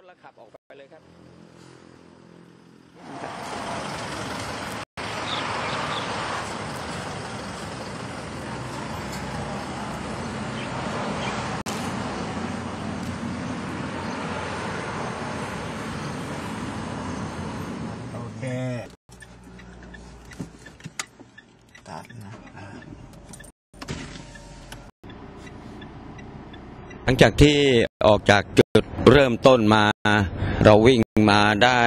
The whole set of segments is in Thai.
ถแล้วขับออกไปเลยครับโอเคตัดนะอ่า ห ลังจากที่ออกจากจุดเริ่มต้นมา เราวิ่งมาได้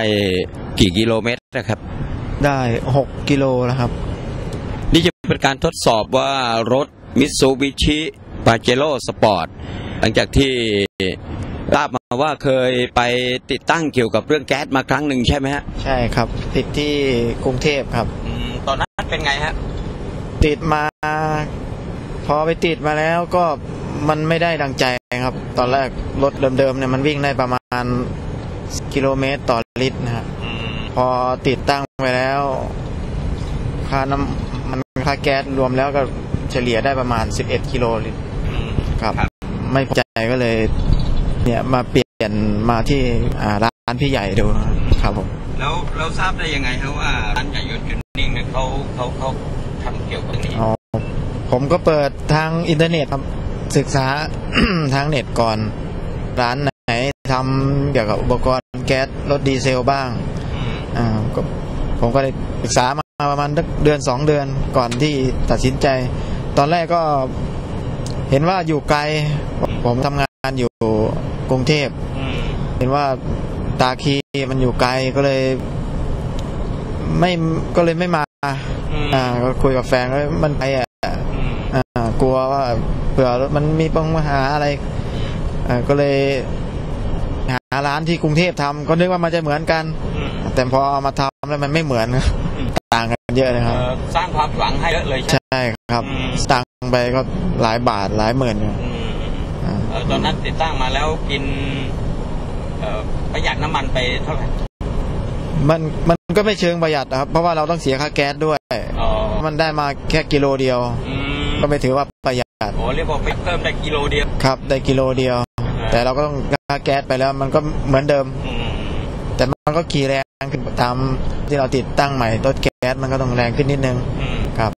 กี่กิโลเมตรนะครับ ได้หกกิโลแล้วครับ นี่จะเป็นการทดสอบว่ารถมิตซูบิชิปาเจโร่สปอร์ตหลังจากที่ทราบมาว่าเคยไปติดตั้งเกี่ยวกับเรื่องแก๊สมาครั้งหนึ่งใช่ไหมฮะ ใช่ครับ ติดที่กรุงเทพครับตอนนั้นเป็นไงฮะ ติดมา พอไปติดมาแล้วก็มันไม่ได้ดังใจ ครับตอนแรกรถเดิมๆเนี่ยมันวิ่งได้ประมาณกิโลเมตรต่อลิตรนะฮะพอติดตั้งไปแล้ว ค่าน้ำมันค่าแก๊สรวมแล้วก็เฉลี่ยได้ประมาณ 11 กิโลลิตรครับครับไม่พอใจก็เลย เนี่ยมาเปลี่ยนมาที่อ่าร้านพี่ใหญ่ดูครับผมแล้วเราทราบได้ยังไงครับว่าร้านใหญ่ยนต์จุดนิ่งเนี่ยเขาเขาเขาทำเกี่ยวกับนี้อ๋อผมก็เปิดทางอินเทอร์เน็ตครับ ศึกษาทางเน็ตก่อน ร้านไหนทำเกี่ยวกับอุปกรณ์แก๊สรถดีเซลบ้างอ่าก็ผมก็ได้ศึกษามาประมาณสักเดือนสองเดือนก่อนที่ตัดสินใจ ตอนแรกก็เห็นว่าอยู่ไกล ผมทำงานอยู่กรุงเทพเห็นว่าตาคีมันอยู่ไกลก็เลย ไม่ก็เลยไม่มาอ่าก็คุยกับแฟนว่ามันไปอะอ่า กลัวว่าเผื่อมันมีปัญหาอะไรอ่าก็เลยหาร้านที่กรุงเทพทำก็นึกว่ามันจะเหมือนกัน แต่พอเอามาทำแล้วมันไม่เหมือนครับต่างกันเยอะเลยครับสร้างความหวังให้เยอะเลยใช่ไหมใช่ครับอืมตังค์ไปก็หลายบาทหลายหมื่นอยู่อ่าเอ่อตอนนั้นติดตั้งมาแล้วกินเอ่อประหยัดน้ำมันไปเท่าไหร่มันมันก็ไม่เชิงประหยัดนะครับ เพราะว่าเราต้องเสียค่าแก๊สด้วยอ๋อมันได้มาแค่กิโลเดียวอืม ก็ไม่ถือว่าประหยัดโอ้เรียกว่าไปเพิ่มได้กิโลเดียวครับได้กิโลเดียว แต่เราก็ต้องค่าแก๊สไปแล้วมันก็เหมือนเดิมอืมแต่มันก็ขี่แรงขึ้นตามที่เราติดตั้งใหม่รถแก๊สมันก็ต้องแรงขึ้นนิดนึงอืมครับ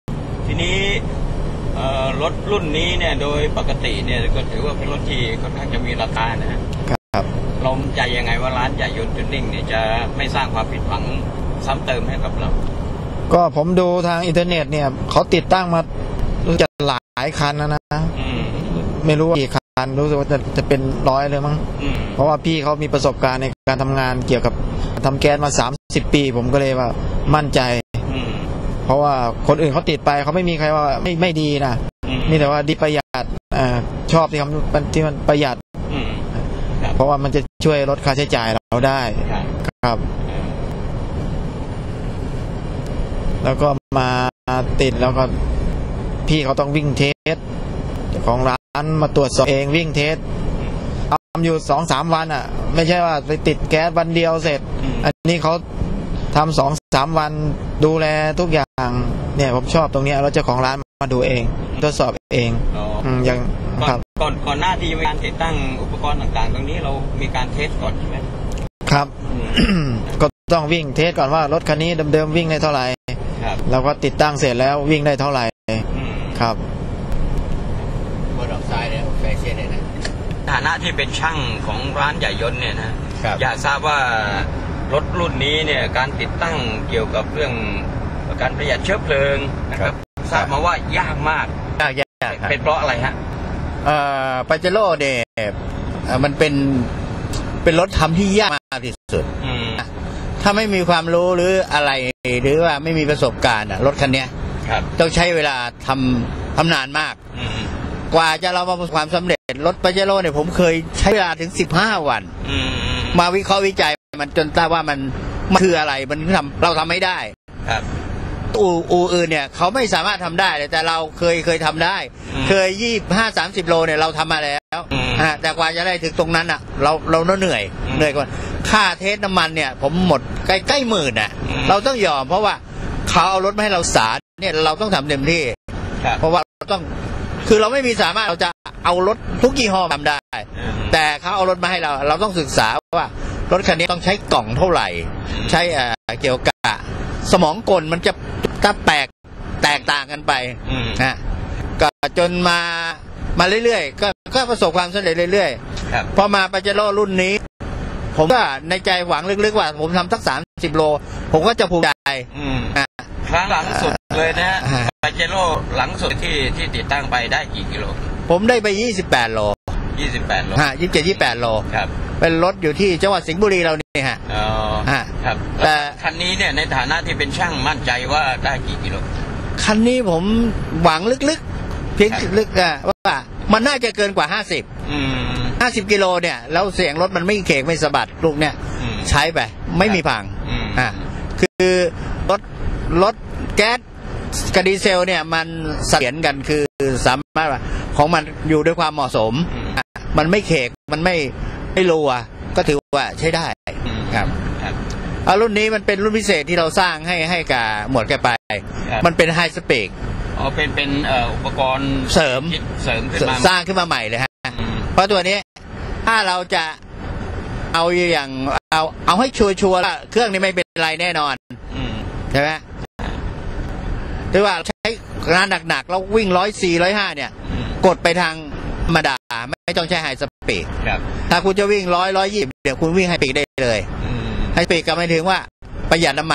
ทีนี้เอ่อรถรุ่นนี้เนี่ยโดยปกติเนี่ยก็ถือว่าเป็นรถที่ค่อนข้างจะมีราคานะฮะครับเราใจยังไงว่าร้านใหญ่ยนต์จุดนิ่งเนี่ยจะไม่สร้างความผิดหวังซ้ำเติมให้กับเรา ก็ผมดูทางอินเทอร์เน็ตเนี่ยเขาติดตั้งมา รู้จะหลายคันนะนะอืมไม่รู้ว่ากี่คันรู้สึกว่าจะจะเป็นร้อยเลยมั้งอืมเพราะว่าพี่เขามีประสบการณ์ในการทำงานเกี่ยวกับทำแก๊สมา30ปี ผมก็เลยว่ามั่นใจอืมเพราะว่าคนอื่นเขาติดไปเขาไม่มีใครว่าไม่ไม่ดีนะอืมมีแต่ว่าดีประหยัดอ่าชอบที่เขาที่มันประหยัดอืมครับเพราะว่ามันจะช่วยลดค่าใช้จ่ายเราได้ครับครับแล้วก็มาติดแล้วก็ พี่เขาต้องวิ่งเทสเจ้าของร้านมาตรวจสอบเองวิ่งเทสทำอยู่สองสามวันอะ ไม่ใช่ว่าไปติดแก๊สวันเดียวเสร็จอืมอันนี้เขาทำสองสามวันดูแลทุกอย่างเนี่ยผมชอบตรงเนี้ยแล้วเจ้าของร้านมาดูเองทดสอบเองอ๋ออืมอย่างก่อครันบก่อนก่อนหน้าที่จะมีการติดตั้งอุปกรณ์ต่างๆ ตรงนี้เรามีการเทสก่อนใช่ไหมครับก็ต้องวิ่งเทสก่อนว่ารถคันนี้เดิมๆวิ่งได้เท่าไหร่ครับเราก็ติดตั้งเสร็จแล้ววิ่งได้เท่าไหร่อืม ครับบนออกซ้ายเนี่ยแฟชั่นเนี่ยนะฐานะที่เป็นช่างของร้านใหญ่ยนต์เนี่ยนะครับอยากทราบว่ารถรุ่นนี้เนี่ยการติดตั้งเกี่ยวกับเรื่องการประหยัดเชื้อเพลิงนะครับทราบมาว่ายากมากยากยากครับเป็นเพราะอะไรฮะเอ่อปาเจโร่เนี่ยเอ่อมันเป็นเป็นรถทำที่ยากมากที่สุดอืมถ้าไม่มีความรู้หรืออะไรหรือว่าไม่มีประสบการณ์อะรถคันเนี้ยครับ ต้องใช้เวลาทำทำนานมากอืมกว่าจะเรามาประสบความสำเร็จรถปาเจโร่เนี่ยผมเคยใช้เวลาถึง15วันอืมอืมมาวิเคราะห์วิจัยมันจนทราบว่ามันมันคืออะไรมันทำเราทำไม่ได้ครับอูอูอื่นเนี่ยเขาไม่สามารถทำได้เลยแต่เราเคยเคยทำได้อืมเคยยี่ห้าสามสิบโลเนี่ยเราทำมาแล้วอืมฮะแต่กว่าจะได้ถึงตรงนั้นอะ เราเราเหนื่อยอืมเหนื่อยกว่าค่าเทสน้ำมันเนี่ย ผมหมดใกล้ใกล้หมื่นอะอืมเราต้องยอมเพราะว่าเขาเอารถมาให้เราสาร เนี่ยเราต้องทำเต็มที่ ครับเพราะว่าเราต้องคือเราไม่มีสามารถเราจะเอารถทุกยี่ห้อทำได้ อืม แต่เขาเอารถมาให้เรา เราต้องศึกษาว่ารถคันนี้ต้องใช้กล่องเท่าไหร่ ใช้เอ่อเกี่ยวกับสมองกลมันจะถ้าแตกแตกต่างกันไปอืม นะก็จนมามาเรื่อยๆก็ก็ประสบความสำเร็จเรื่อยครับ ๆพอมาปาเจโร่รุ่นนี้ ผมก็ในใจหวังลึกๆว่า ผมทำสักสามสิบโล ผมก็จะภูมิใจอืมอะครั้งหลังสุด เลยนะฮะอ่าปาเจโร่หลังสุดที่ที่ติดตั้งไปได้กี่กิโล ผมได้ไปยี่สิบแปดโล28โลฮะยี่สิบเจ็ดยี่แปดโลครับเป็นรถอยู่ที่จังหวัดสิงห์บุรีเรานี่ฮะอ๋อฮะครับแต่คันนี้เนี่ยในฐานะที่เป็นช่างมั่นใจว่าได้กี่กิโล คันนี้ผมหวังลึกๆเพียงครับลึกๆอะว่ามันน่าจะเกินกว่า 50 อืม 50กิโลเนี่ยแล้วเสียงรถมันไม่เคกไม่สะบัดลูกเนี่ย อืม ใช้ไปไม่มีพังอืม อะคือรถรถแก๊ส กับดีเซลเนี่ยมันเสถียรกันคือสามารถว่าของมันอยู่ด้วยความเหมาะสมอืมอะมันไม่เคกมันไม่ไม่รัวก็ถือว่าใช้ได้อืมครับครับเอารุ่นนี้มันเป็นรุ่นพิเศษที่เราสร้างให้ให้กับหมวดแกไปครับมันเป็นไฮสเปกอ๋อเป็นเป็นเอ่ออุปกรณ์เสริมคิดเสริมขึ้นมาสร้างขึ้นมาใหม่เลยฮะอืมเพราะตัวนี้ถ้าเราจะเอาอย่างเอาเอาให้ชัวร์ๆว่าเครื่องนี้ไม่เป็นไรแน่นอนอืมใช่ไหม หรือว่าใช้งานหนักๆแล้ววิ่งร้อยสี่ร้อยห้าเนี่ยอืมกดไปทางธรรมดาไม่ต้องใช้ไฮสปีดครับถ้าคุณจะวิ่งร้อยร้อยยี่เดี๋ยวคุณวิ่งไฮสปีดได้เลยอืมไฮสปีดก็หมายถึงว่าประหยัดน้ำมัน